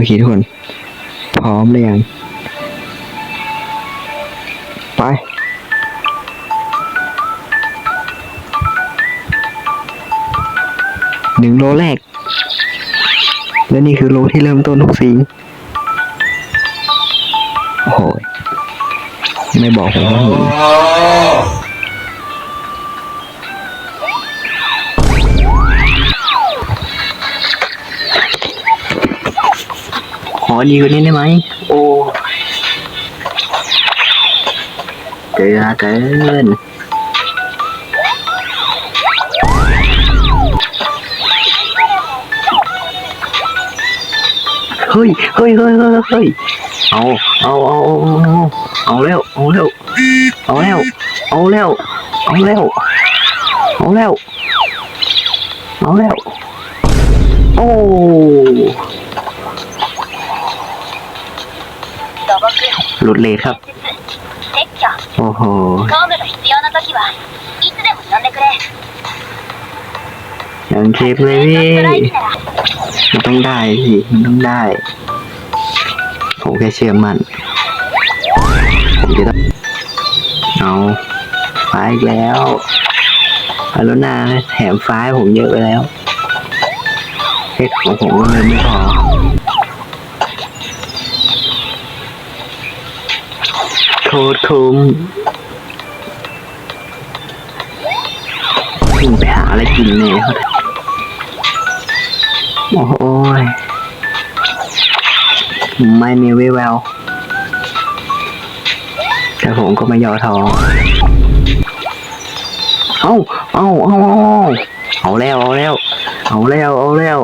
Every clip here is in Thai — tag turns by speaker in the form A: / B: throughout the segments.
A: โอเคทุกคน พร้อมหรือยัง ไป หนึ่งโลแรก และนี่คือโลที่เริ่มต้นทุกสีโอ้โหยไม่บอกผมว่าเห็น อดีกว่านี้ได้ไหม โอ้เกินเกินเฮ้ยเฮ้ยเฮ้ยเฮ้ยเฮ้ยเอาเอาเอาเอาเอาเอาเร็วเอาเร็วเอาเร็วเอาเร็วเอาเร็วเอาเร็วเอาเร็วโอ้ หลุดเลทครับ โอ้โหยังคลิปเลยพี่มันต้องได้พี่มันต้องได้ ผมแค่เชื่อมัน ผมจะต้องเอาฟ้าแล้วอารุณาแถมฟ้าผมเยอะไปแล้วเพชรของผมก็เลยไม่พอ คตรคุ้มขึ้นไปหาอะไรกินเนี่ยโอ้โหยไม่มีวิแววแต่ผมก็ไม่ย่อท้อเอาเอ้าเอ้าเอ้าเอาแล้ว เอาแล้ว เอาแล้ว เอาแล้ว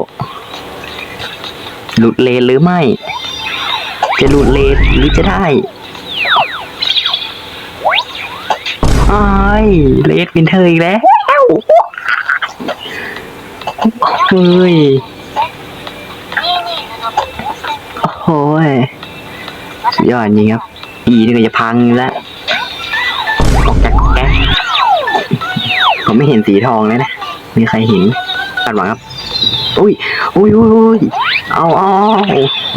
A: หลุดเลนหรือไม่ จะหลุดเลนหรือจะได้ ไอ้ยเลดวินเทอร์อีกแล้วเฮ้ยโอ้โหยสุดยอดจริงครับ อีนี่ก็จะพังแล้วออกจากแก๊ผมไม่เห็นสีทองเลยนะ มีใครเห็นคาดหวังครับ อุ้ยอุ้ยอุ้ยอุ้ยเอาเอา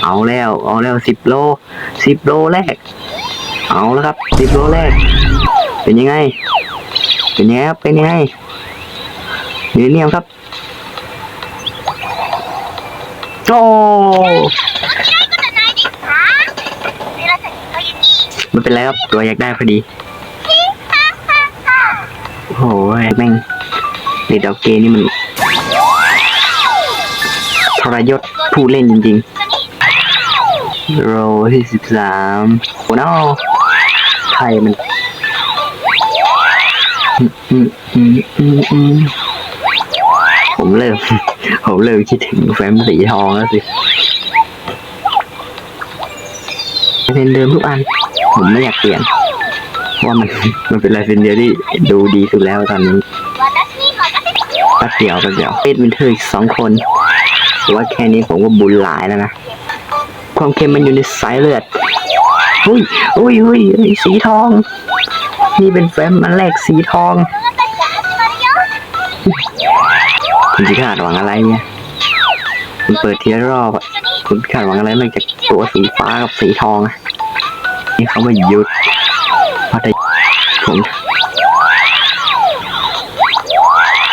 A: เอาแล้ว เอาแล้วสิบโลสิบโลแรก เอาแล้วครับสิบโลแรก เป็นยังไง เป็นยังไงครับเป็นยังไงยูเรเนียมครับโอ้มันเป็นไรครับ ตัวอยากได้พอดี โอ้โหแม่งเด็ดดอกเกนี่มันทรยศผู้เล่นจริงๆ โรที่สิบสามโอ้โนไทยมัน ผมเริ่ม ผมเริ่มคิดถึงแฟ้มสีทองแล้วสิเป็นเดิมทุกอัน ผมไม่อยากเปลี่ยนว่ามันมันเป็นลายเซ็นเดียวที่ดูดีสุดแล้วตอนนี้ปัดเดี่ยวปัดเดี่ยวเอ็วินเทอร์อีกสองคนแต่ว่าแค่นี้ผมก็บุญหลายแล้วนะ ความเค็มมันอยู่ในสายเลือดอุ้ยอุ้ยอุ้ยสีทอง นี่เป็นแฟ้มอันแรกสีทองคุณจะคาดหวังอะไรเนี่ยคุณเปิดทีละรอบอะคุณคาดหวังอะไรนอกจากตัวสีฟ้ากับสีทองนี่เขาไม่หยุดพอได้ผม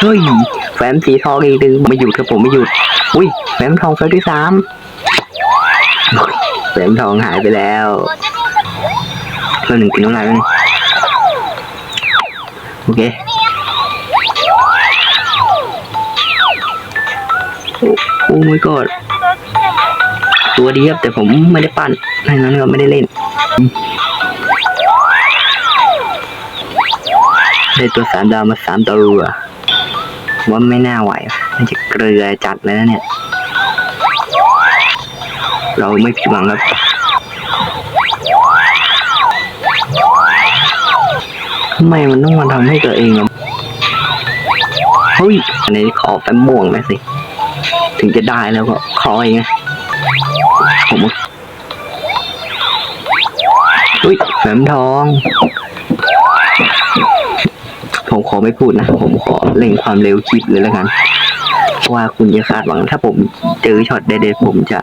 A: เฮ้ยแฟ้มสีทองอีกดึงไม่หยุดครับผมไม่หยุด อุ้ยแฟ้มทองแฟ้มที่สามแฟ้มทองหายไปแล้วเพื่อนหนึ่งกินน้ำลายนึง โอเคโอ้โอ้ my god ตัวดีครับแต่ผมไม่ได้ปั้นดังนั้นก็ไม่ได้เล่น ได้ตัวสามดาวมาสามตัวว่าไม่น่าไหวมันจะเกลือจัดเลยนะเนี่ย เราไม่ผิดหวังครับ ทำไมมันต้องมาทำให้ตัวเองอะเฮ้ยอันนี้ขอแฟมม่วงไหมสิ ถึงจะได้แล้วก็ขอเองไงผมเฮ้ยแฟมทอง ผมขอไม่พูดนะ ผมขอเล่งความเร็วคลิปเลยแล้วกันว่าคุณจะคาดหวังถ้าผมเจอช็อตเด็ดๆผมจะ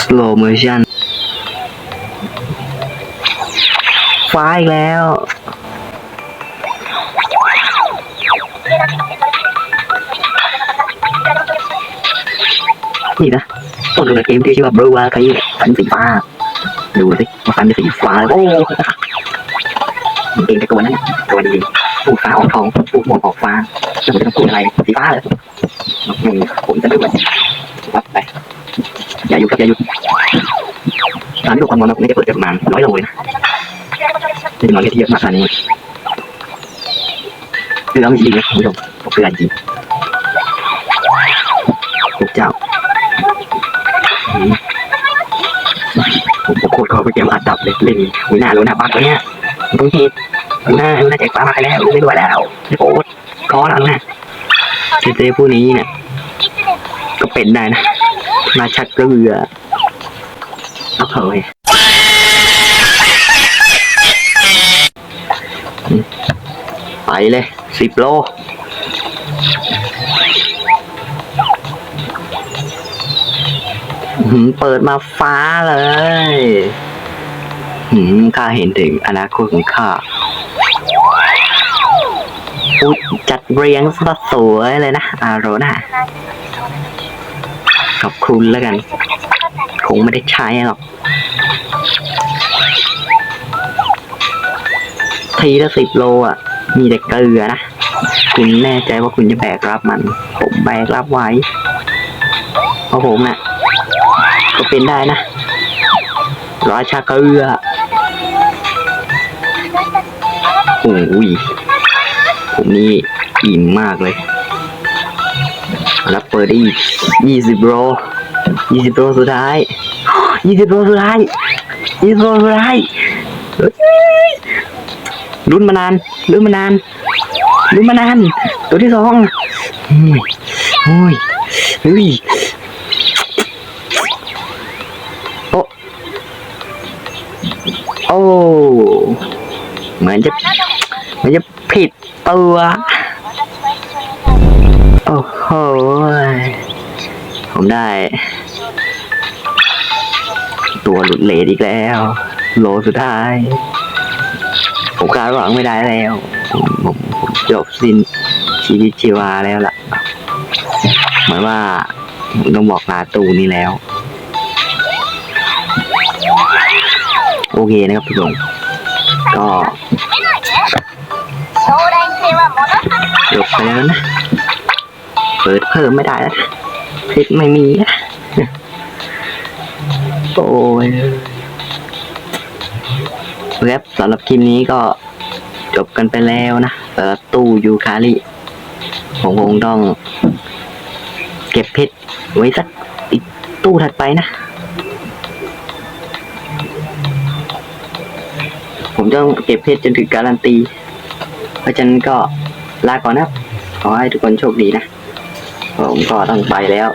A: slow motion ฟ้าอีกแล้ว นี่นะต้นเรือเกมที่ชื่อว่า Blue Whale ที่ฟันสีฟ้า ดูสิว่าฟันเป็นสีฟ้า โอ้เองแต่ตัวนั้นตัวดีปูฟ้าออกทองปูม่วงออกฟ้าแล้วผมจะต้องพูดอะไรสีฟ้าเลยอืมผมจะดูมันวัดไป อย่าหยุดครับอย่าหยุดตอนที่ดูความร้อนผมไม่ได้เปิดประมาณน้อยลเลยนะไม่ได้น้อยที่เยอะมากขนาดนี้คือเอาจริงๆนะคุณผู้ชมผมคือจริงพระเจ้า อบเลยเล่นหัวหน้ารู้หน้าบ้านตัวเนี้ยดูสิหัวหน้าหัวหน้าแจกฟ้ามาให้แล้วไม่ไหวแล้วไม่โคตรขอแล้วนะเจเจผู้นี้เนี่ยก็เป็นได้นะ มาชักเรือเอาเถอะเว้ยอืมไปเลยสิบโลเปิดมาฟ้าเลย หืมข้าเห็นถึงอนาคตของข้าอุยจัดเรียงซะสวยเลยนะ อาโรนาขอบคุณแล้วกัน คงไม่ได้ใช้หรอกทีละสิบโลอะ มีแต่เกลือนะ คุณแน่ใจว่าคุณจะแบกรับมัน ผมแบกรับไว้ เพราะผมน่ะ ก็เป็นได้นะราชาเกลือ โอ้ยผมนี่อิ่มมากเลยแล้วเปิดได้อีกยี่สิบโลยี่สิบโลสุดท้ายยี่สิบโลสุดท้ายยี่สิบโลสุดท้ายเฮ้ยลุ้นมานานลุ้นมานานลุ้นมานาน ตัวที่สองอืมโอ้ยเฮ้ยโอ้โอ้เหมือนจะ มันจะผิดตัว โอ้โห ผมได้ ตัวหลุดเลดอีกแล้ว โลสุดท้าย ผมคาดหวังไม่ได้แล้ว ผมจบสิ้นชีวิตชีวาแล้วล่ะ เหมือนว่าผมต้องบอกลาตูนี้แล้ว โอเคนะครับทุก
B: คนก็
A: จบไปแล้วนะ เปิดเพิ่มไม่ได้แล้วนะพลิกไม่มีนะโอ้ยครับสำหรับคลิปนี้ก็จบกันไปแล้วนะสำหรับตู้ยูคาริผมคงต้องเก็บเพชรไว้สักอีกตู้ถัดไปนะ ผมต้องเก็บเพชรจนถึงการันตี เพราะฉะนั้นก็ลาก่อนนะครับ ขอให้ทุกคนโชคดีนะผมก็ต้องไปแล้ว